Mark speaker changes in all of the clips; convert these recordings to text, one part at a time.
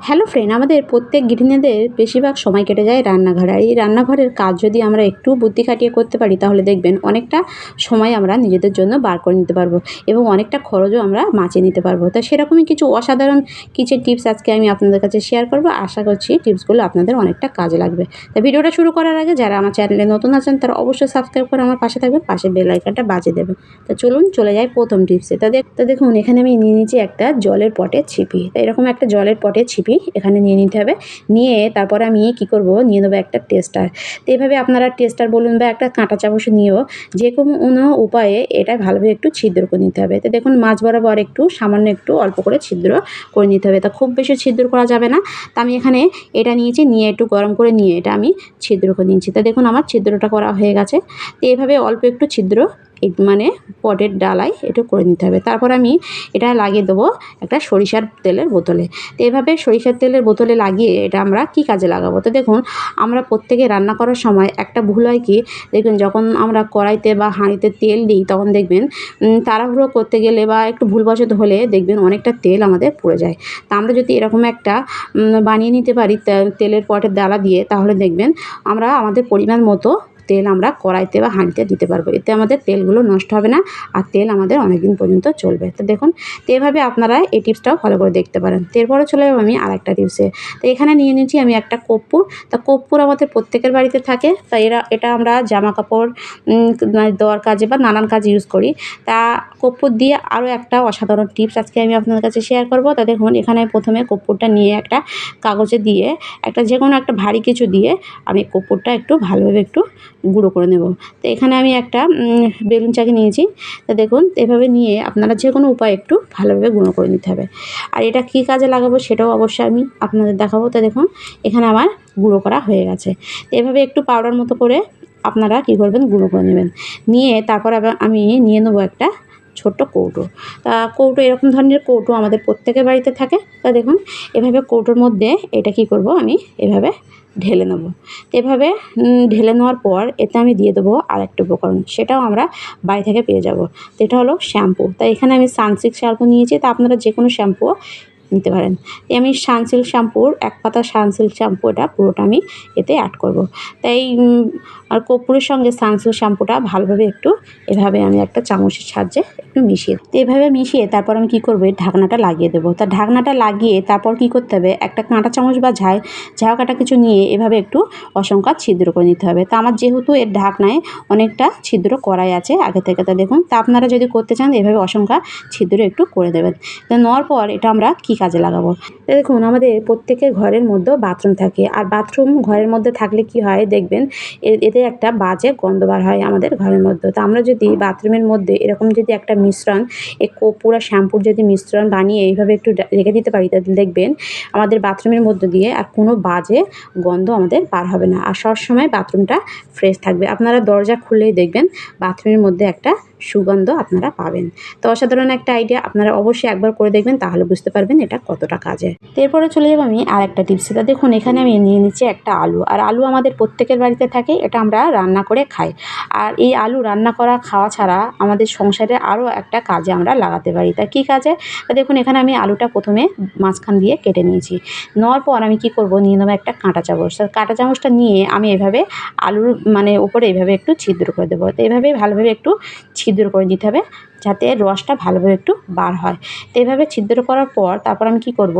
Speaker 1: Hello friend, আমাদের প্রত্যেক গৃহিণীদের বেশিরভাগ সময় কেটে যায় রান্নাঘরে। এই রান্নাঘরের কাজ যদি আমরা একটু বুদ্ধি খাটিয়ে করতে পারি, তাহলে দেখবেন অনেকটা সময় আমরা নিজেদের জন্য বার করে নিতে পারব এবং অনেকটা খরচও আমরা বাঁচিয়ে নিতে পারব। তা সেরকমই কিছু অসাধারণ কিচেন টিপস আজকে আমি আপনাদের কাছে শেয়ার করব। আশা করছি টিপসগুলো আপনাদের অনেকটা কাজে লাগবে। তা ভিডিওটা শুরু করার আগে যারা আমার চ্যানেলে নতুন আছেন, তারা অবশ্যই সাবস্ক্রাইব করে আমার পাশে থাকবেন, পাশে বেল আইকনটা বাজিয়ে দেবেন। তা চলুন চলে যাই প্রথম টিপসে তা দেখ দেখুন, এখানে আমি নিয়ে নিয়েছি একটা জলের পটে ছিপি। এরকম একটা জলের পটে ছিপি এখানে নিয়ে নিতে হবে। নিয়ে তারপরে আমি কি করব? নিয়ে নেব একটা টেস্টার তো এইভাবে আপনারা টেস্টার বলুন বা একটা কাঁটা চামচ নিয়েও যে কোনো উপায়ে এটা ভালোভাবে একটু ছিদ্র করে নিতে হবে। তো দেখুন মাছ বরাবর একটু সামান্য একটু অল্প করে ছিদ্র করে নিতে হবে। তা খুব বেশি ছিদ্র করা যাবে না। তা আমি এখানে এটা নিয়েছি, নিয়ে একটু গরম করে নিয়ে এটা আমি ছিদ্র করে নিয়েছি। তা দেখুন আমার ছিদ্রটা করা হয়ে গেছে। তো এইভাবে অল্প একটু ছিদ্র মানে পটের ডালায় এটা করে নিতে হবে। তারপর আমি এটা লাগিয়ে দেবো একটা সরিষার তেলের বোতলে। তো এভাবে সরিষার তেলের বোতলে লাগিয়ে এটা আমরা কি কাজে লাগাবো? তো দেখুন, আমরা প্রত্যেকে রান্না করার সময় একটা ভুল হয় কি? দেখবেন যখন আমরা কড়াইতে বা হাঁড়িতে তেল দিই, তখন দেখবেন তাড়াহুড়ো করতে গেলে বা একটু ভুলবশত হলে দেখবেন অনেকটা তেল আমাদের পড়ে যায়। তা আমরা যদি এরকম একটা বানিয়ে নিতে পারি তেলের পটের ডালা দিয়ে, তাহলে দেখবেন আমরা আমাদের পরিমাণ মতো তেল আমরা কড়াইতে বা হাঁড়িতে দিতে পারব। এতে আমাদের তেলগুলো নষ্ট হবে না আর তেল আমাদের অনেক দিন পর্যন্ত চলবে। তো দেখুন, তো এভাবে আপনারা এই টিপসটাও ফলো করে দেখতে পারেন। তো এরপরে চলে যাব আমি আর একটা টিপসে। তো এখানে নিয়ে নিচ্ছি আমি একটা কর্পূর। তা কর্পূর আমাদের প্রত্যেকের বাড়িতে থাকে। তা এরা, এটা আমরা জামা কাপড় মানে দেওয়ার কাজে বা নানান কাজে ইউজ করি। তা কর্পূর দিয়ে আরও একটা অসাধারণ টিপস আজকে আমি আপনাদের কাছে শেয়ার করব। তা দেখুন, এখানে প্রথমে কর্পূরটা নিয়ে একটা কাগজে দিয়ে, একটা যে কোনো একটা ভারী কিছু দিয়ে আমি কর্পূরটা একটু ভালোভাবে একটু গুঁড়ো করে নেব। তো এখানে আমি একটা বেলুন চাকি নিয়েছি। তা দেখুন, এভাবে নিয়ে আপনারা যে কোনো উপায় একটু ভালোভাবে গুঁড়ো করে নিতে হবে। আর এটা কী কাজে লাগাবো সেটাও অবশ্যই আমি আপনাদের দেখাবো। তা দেখুন, এখানে আমার গুঁড়ো করা হয়ে গেছে। তো এভাবে একটু পাউডার মতো করে আপনারা কী করবেন, গুঁড়ো করে নেবেন। নিয়ে তারপর আবার আমি নিয়ে নেব একটা ছোট্ট কৌটো। তা কৌটো এরকম ধরনের কৌটো আমাদের প্রত্যেকের বাড়িতে থাকে। তা দেখুন, এভাবে কৌটোর মধ্যে এটা কি করব আমি? এভাবে ঢেলে নেব। তো এভাবে ঢেলে নেওয়ার পর এতে আমি দিয়ে দেবো আর একটা উপকরণ। সেটাও আমরা বাড়ি থেকে পেয়ে যাব। তো এটা হলো শ্যাম্পু। তা এখানে আমি সানসিল্ক শ্যাম্পু নিয়েছি। তা আপনারা যে কোনো শ্যাম্পু নিতে পারেন। আমি সানসিল্ক শ্যাম্পুর এক পাতা সানসিল্ক শ্যাম্পু এটা পুরোটা আমি এতে অ্যাড করব। তাই আর কর্পূরের সঙ্গে সানসিল্ক শ্যাম্পুটা ভালোভাবে একটু এভাবে আমি একটা চামচের সাহায্যে একটু মিশিয়ে তো এভাবে মিশিয়ে তারপর আমি কী করব? ঢাকনাটা লাগিয়ে দেবো। তা ঢাকনাটা লাগিয়ে তারপর কী করতে হবে? একটা কাঁটা চামচ বা ঝাই ঝাউ কাটা কিছু নিয়ে এভাবে একটু অসংখ্যা ছিদ্র করে নিতে হবে। তা আমার যেহেতু এর ঢাকনায় অনেকটা ছিদ্র করাই আছে আগে থেকে, তা দেখুন। তা আপনারা যদি করতে চান, এভাবে অসংখ্য ছিদ্র একটু করে দেবেন। তো নেওয়ার পর এটা আমরা কী কাজে লাগাবো। দেখুন, আমাদের প্রত্যেকের ঘরের মধ্যেও বাথরুম থাকে। আর বাথরুম ঘরের মধ্যে থাকলে কি হয় দেখবেন এতে একটা বাজে গন্ধ বার হয় আমাদের ঘরের মধ্যে। তো আমরা যদি বাথরুমের মধ্যে এরকম যদি একটা মিশ্রণ, এ কর্পূর আর শ্যাম্পুর যদি মিশ্রণ বানিয়ে এইভাবে একটু রেখে দিতে পারি, তাহলে দেখবেন আমাদের বাথরুমের মধ্যে দিয়ে আর কোনো বাজে গন্ধ আমাদের বার হবে না। আর সবসময় বাথরুমটা ফ্রেশ থাকবে। আপনারা দরজা খুললেই দেখবেন বাথরুমের মধ্যে একটা সুগন্ধ আপনারা পাবেন। তো অসাধারণ একটা আইডিয়া আপনারা অবশ্যই একবার করে দেখবেন, তাহলে বুঝতে পারবেন এটা কতটা কাজে। এরপরে চলে যাব আমি আর একটা টিপস দেখুন, এখানে আমি নিয়ে নিচ্ছি একটা আলু। আর আলু আমাদের প্রত্যেকের বাড়িতে থাকে, এটা আমরা রান্না করে খাই। আর এই আলু রান্না করা, খাওয়া ছাড়া আমাদের সংসারে আরও একটা কাজে আমরা লাগাতে পারি। তা কী কাজে? তা দেখুন, এখানে আমি আলুটা প্রথমে মাঝখান দিয়ে কেটে নিয়েছি। নেওয়ার পর আমি কি করব, নিয়ে নেব একটা কাঁটা চামচ। কাঁটা চামচটা নিয়ে আমি এভাবে আলুর মানে উপরে এভাবে একটু ছিদ্র করে দেবো। তো এভাবে ভালোভাবে একটু ছিদ্র করে দিতে হবে যাতে রসটা ভালোভাবে একটু বার হয়। তো এভাবে ছিদ্র করার পর তারপর আমি কি করব?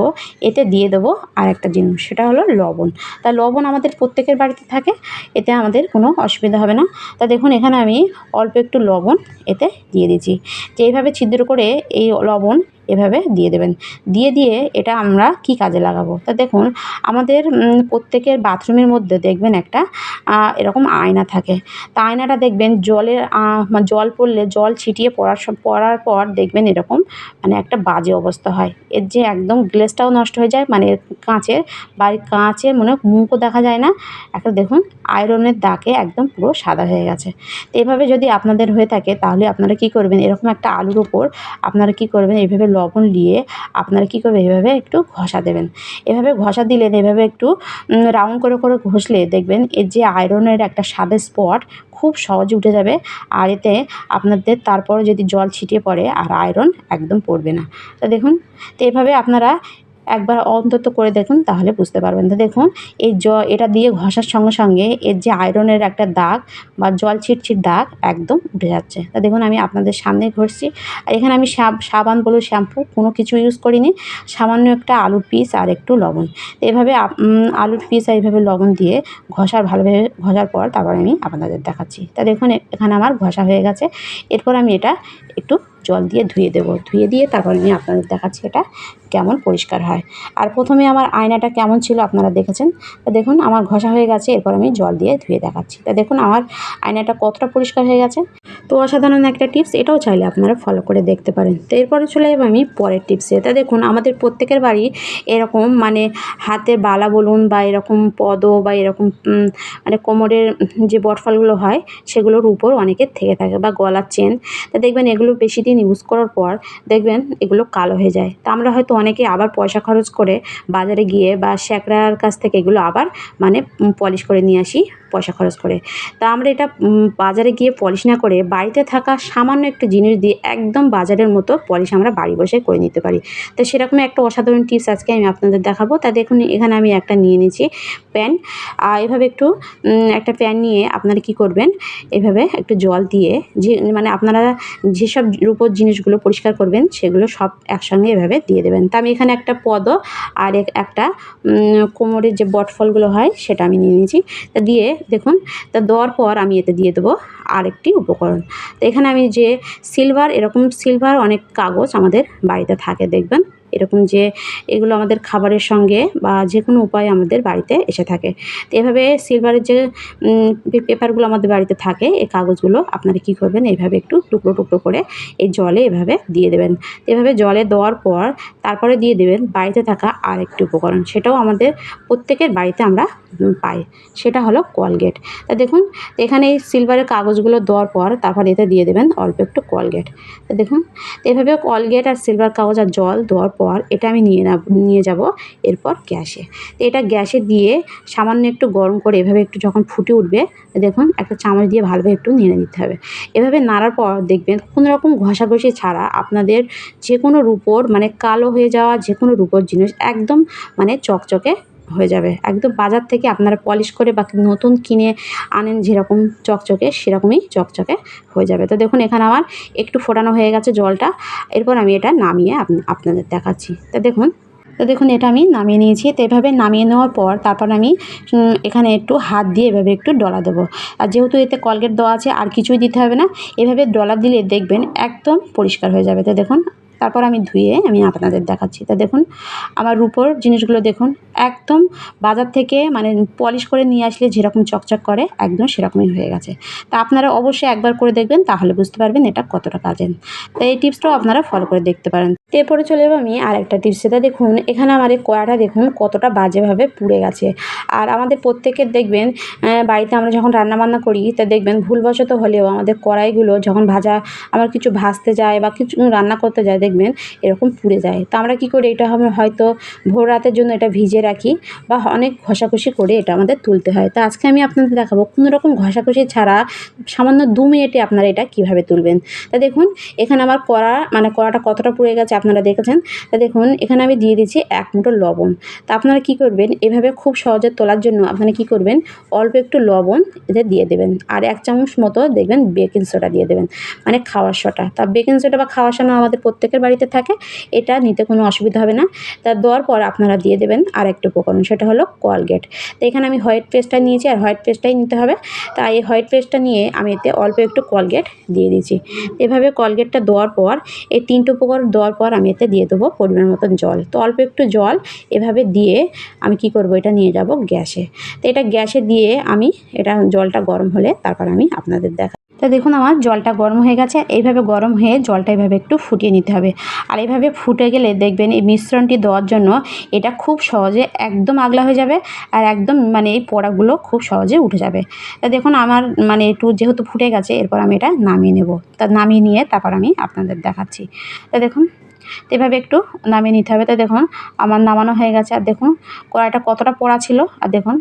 Speaker 1: এতে দিয়ে দেবো আর একটা জিনিস, সেটা হলো লবণ। তা লবণ আমাদের প্রত্যেকের বাড়িতে থাকে, এতে আমাদের কোনো অসুবিধা হবে না। তা দেখুন, এখানে আমি অল্প একটু লবণ এতে দিয়ে দিয়েছি। যে এইভাবে ছিদ্র করে এই লবণ এভাবে দিয়ে দেবেন। দিয়ে দিয়ে এটা আমরা কি কাজে লাগাবো? তা দেখুন, আমাদের প্রত্যেকের বাথরুমের মধ্যে দেখবেন একটা এরকম আয়না থাকে। তা আয়নাটা দেখবেন জলের জল পড়লে, জল ছিটিয়ে পড়ার পড়ার পর দেখবেন এরকম মানে একটা বাজে অবস্থা হয়। এর যে একদম গ্লেসটাও নষ্ট হয়ে যায় মানে কাঁচের, বাড়ির কাঁচের মনে মুখও দেখা যায় না। একটা দেখুন, আয়রনের দাগে একদম পুরো সাদা হয়ে গেছে। তো এভাবে যদি আপনাদের হয়ে থাকে, তাহলে আপনারা কি করবেন? এরকম একটা আলুর ওপর আপনারা কি করবেন? এইভাবে লবণ দিয়ে আপনারা কী করবেন? এভাবে একটু ঘষা দেবেন। এভাবে ঘষা দিলেন এভাবে একটু রাউন্ড করে করে ঘষলে দেখবেন এর যে আয়রনের একটা সাদা স্পট খুব সহজে উঠে যাবে। আর এতে আপনাদের তারপর যদি জল ছিটিয়ে পড়ে, আর আয়রন একদম পড়বে না। তো দেখুন, তো এভাবে আপনারা একবার অন্তত করে দেখুন, তাহলে বুঝতে পারবেন। তো দেখুন, এই জ, এটা দিয়ে ঘষার সঙ্গে সঙ্গে এর যে আয়রনের একটা দাগ বা জল ছিটছিট দাগ একদম উঠে যাচ্ছে। তা দেখুন, আমি আপনাদের সামনে ঘষছি। আর এখানে আমি সাব, সাবান বলো শ্যাম্পু, কোনো কিছু ইউজ করিনি। সামান্য একটা আলুর পিস আর একটু লবণ। এভাবে আলুর পিস আর এইভাবে লবণ দিয়ে ঘষার ভালোভাবে, ঘষার পর তারপর আমি আপনাদের দেখাচ্ছি। তা দেখুন এখানে আমার ঘষা হয়ে গেছে। এরপর আমি এটা একটু জল দিয়ে ধুয়ে দেবো। ধুয়ে দিয়ে তারপর আমি আপনাদের দেখাচ্ছি এটা কেমন পরিষ্কার হয়। আর প্রথমে আমার আয়নাটা কেমন ছিল আপনারা দেখেছেন? তা দেখুন, আমার ঘষা হয়ে গেছে, এরপর আমি জল দিয়ে ধুয়ে দেখাচ্ছি। তা দেখুন, আমার আয়নাটা কতটা পরিষ্কার হয়ে গেছে। তো অসাধারণ একটা টিপস এটাও চাইলে আপনারা ফলো করে দেখতে পারেন। তো এরপরে চলে যাব আমি পরের টিপসে তা দেখুন, আমাদের প্রত্যেকের বাড়ি এরকম মানে হাতের বালা বলুন বা এরকম পদ বা এরকম মানে কোমরের যে বটফলগুলো হয়, সেগুলোর উপর অনেকের থেকে থাকে বা গলার চেন তা দেখবেন, এগুলো বেশি দিন ইউজ করার পর দেখবেন, এগুলো কালো হয়ে যায়। তা আমরা হয়তো অনেকে আবার পয়সা খরচ করে বাজারে গিয়ে বা শ্যাকরার কাছ থেকে এগুলো আবার মানে পলিশ করে নিয়ে আসি পয়সা খরচ করে। তা আমরা এটা বাজারে গিয়ে পলিশ না করে বাড়িতে থাকা সামান্য একটু জিনিস দিয়ে একদম বাজারের মতো পলিশ আমরা বাড়ি বসে করে নিতে পারি। তো সেরকম একটা অসাধারণ টিপস আজকে আমি আপনাদের দেখাবো। তা দেখুন, এখানে আমি একটা নিয়ে নিয়েছি প্যান। আর এভাবে একটু একটা প্যান নিয়ে আপনারা কি করবেন, এভাবে একটু জল দিয়ে যে মানে আপনারা যেসব রূপোর জিনিসগুলো পরিষ্কার করবেন, সেগুলো সব একসঙ্গে এভাবে দিয়ে দেবেন। তা আমি এখানে একটা পদ আর এক- একটা কোমরের যে বটফলগুলো হয়, সেটা আমি নিয়ে নিয়েছি তা দিয়ে দেখুন, তা দেওয়ার পর আমি এতে দিয়ে দেবো আরেকটি উপকরণ। তো এখানে আমি যে সিলভার এরকম সিলভার অনেক কাগজ আমাদের বাড়িতে থাকে, দেখবেন। এরকম যে এগুলো আমাদের খাবারের সঙ্গে বা যে কোনো উপায়ে আমাদের বাড়িতে এসে থাকে। তো এভাবে সিলভারের যে পেপারগুলো আমাদের বাড়িতে থাকে, এই কাগজগুলো আপনারা কী করবেন? এইভাবে একটু টুকরো টুকরো করে এই জলে এভাবে দিয়ে দেবেন। এভাবে জলে দেওয়ার পর তারপরে দিয়ে দেবেন বাড়িতে থাকা আরেকটি উপকরণ। সেটাও আমাদের প্রত্যেকের বাড়িতে আমরা পাই। সেটা হলো কলগেট। তা দেখুন, এখানে এই সিলভারের কাগজগুলো দেওয়ার পর তারপর এতে দিয়ে দেবেন অল্প একটু কলগেট। তা দেখুন এভাবে কলগেট আর সিলভার কাগজ আর জল দেওয়ার পর এটা আমি নিয়ে না নিয়ে যাব এরপর গ্যাসে। তো এটা গ্যাসে দিয়ে সামান্য একটু গরম করে এভাবে একটু যখন ফুটে উঠবে, দেখুন একটা চামচ দিয়ে ভালোভাবে একটু নেড়ে নিতে হবে। এভাবে নাড়ার পর দেখবেন কোনো রকম ঘষাঘষি ছাড়া আপনাদের যে কোনো রূপোর মানে কালো হয়ে যাওয়া যে কোনো রূপোর জিনিস একদম মানে চকচকে হয়ে যাবে। একদম বাজার থেকে আপনারা পলিশ করে বা নতুন কিনে আনেন যেরকম চকচকে, সেরকমই চকচকে হয়ে যাবে। তো দেখুন, এখানে আমার একটু ফোটানো হয়ে গেছে জলটা। এরপর আমি এটা নামিয়ে আপনাদের দেখাচ্ছি। তো দেখুন তো দেখুন, এটা আমি নামিয়ে নিয়েছি। তো এভাবে নামিয়ে নেওয়ার পর তারপর আমি এখানে একটু হাত দিয়ে এভাবে একটু ডলা দেবো। আর যেহেতু এতে কলগেট দেওয়া আছে, আর কিছুই দিতে হবে না, এভাবে ডলা দিলে দেখবেন একদম পরিষ্কার হয়ে যাবে। তো দেখুন তারপর আমি ধুয়ে আমি আপনাদের দেখাচ্ছি। তা দেখুন, আমার রুপোর জিনিসগুলো দেখুন, একদম বাজার থেকে মানে পলিশ করে নিয়ে আসলে যেরকম চকচক করে, একদম সেরকমই হয়ে গেছে। তা আপনারা অবশ্যই একবার করে দেখবেন, তাহলে বুঝতে পারবেন এটা কতটা কাজের তো এই টিপসটাও আপনারা ফলো করে দেখতে পারেন। এরপরে চলে যাব আমি আর একটা টিপস সেটা দেখুন, এখানে আমার এই কড়াটা দেখুন কতটা বাজেভাবে পুড়ে গেছে। আর আমাদের প্রত্যেকের দেখবেন বাড়িতে আমরা যখন রান্না বান্না করি, তা দেখবেন ভুলবশত হলেও আমাদের কড়াইগুলো যখন ভাজা আমার কিছু ভাজতে যায় বা কিছু রান্না করতে যায়, দেখবেন এরকম পুড়ে যায়। তো আমরা কী করি, এটা হয়তো ভোর রাতের জন্য এটা ভিজে রাখি বা অনেক ঘষাঘষি করে এটা আমাদের তুলতে হয়। তো আজকে আমি আপনাদের দেখাবো কোনো রকম ঘষাঘষি ছাড়া সামান্য দু মিনিটে আপনারা এটা কীভাবে তুলবেন। তা দেখুন, এখানে আমার কড়া মানে কড়াটা কতটা পুড়ে গেছে আপনারা দেখেছেন, তা দেখুন, এখানে আমি দিয়ে দিচ্ছি এক মুঠো লবণ। তা আপনারা কী করবেন, এভাবে খুব সহজে তোলার জন্য আপনারা কী করবেন, অল্প একটু লবণ এতে দিয়ে দেবেন। আর এক চামচ মতো দেখবেন বেকিং সোডা দিয়ে দেবেন মানে খাওয়ার সোডা। তা বেকিং সোডা বা খাওয়ার সোডা আমাদের প্রত্যেকের বাড়িতে থাকে, এটা নিতে কোনো অসুবিধা হবে না। তা দেওয়ার পর আপনারা দিয়ে দেবেন আর একটা উপকরণ, সেটা হলো কলগেট। তো এখানে আমি হোয়াইট পেস্টটা নিয়েছি, আর হোয়াইট পেস্টটাই নিতে হবে। তাই এই হোয়াইট পেস্টটা নিয়ে আমি এতে অল্প একটু কলগেট দিয়ে দিয়েছি এভাবে কলগেটটা দেওয়ার পর, এই তিনটে উপকরণ দেওয়ার পর আমি এতে দিয়ে দেবো পরিমাণ মতন জল। তো অল্প একটু জল এভাবে দিয়ে আমি কি করব, এটা নিয়ে যাব গ্যাসে। তো এটা গ্যাসে দিয়ে আমি এটা জলটা গরম হলে তারপর আমি আপনাদের দেখা তো দেখুন আমার জলটা গরম হয়ে গেছে। এইভাবে গরম হয়ে জলটা এইভাবে একটু ফুটিয়ে নিতে হবে। আর এইভাবে ফুটে গেলে দেখবেন এই মিশ্রণটি দেওয়ার জন্য এটা খুব সহজে একদম আগলা হয়ে যাবে আর একদম মানে এই পোড়াগুলো খুব সহজে উঠে যাবে। তা দেখুন আমার মানে একটু যেহেতু ফুটে গেছে, এরপর আমি এটা নামিয়ে নেব। তা নামিয়ে নিয়ে তারপর আমি আপনাদের দেখাচ্ছি। তা দেখুন তো এভাবে একটু নামিয়ে নিতে হবে। তো দেখুন, আমার নামানো হয়ে গেছে। আর দেখুন, কড়াইটা কতটা পোড়া ছিল। আর দেখুন,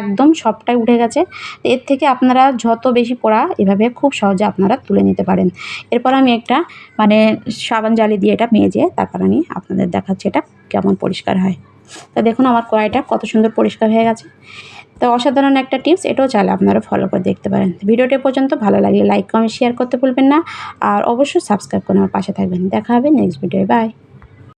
Speaker 1: একদম সবটাই উঠে গেছে। এর থেকে আপনারা যত বেশি পোড়া, এভাবে খুব সহজে আপনারা তুলে নিতে পারেন। এরপর আমি একটা মানে সাবান জালি দিয়ে এটা মেজে তারপর আমি আপনাদের দেখাচ্ছি এটা কেমন পরিষ্কার হয়। তো দেখুন, আমার কড়াইটা কত সুন্দর পরিষ্কার হয়ে গেছে। তো অসাধারণ একটা টিপস, এটাও চাইলে আপনারা ফলো করে দেখতে পারেন। ভিডিওটি পর্যন্ত ভালো লাগলে লাইক কমেন্ট শেয়ার করতে ভুলবেন না। আর অবশ্যই সাবস্ক্রাইব করে আমার পাশে থাকবেন। দেখা হবে নেক্সট ভিডিও বাই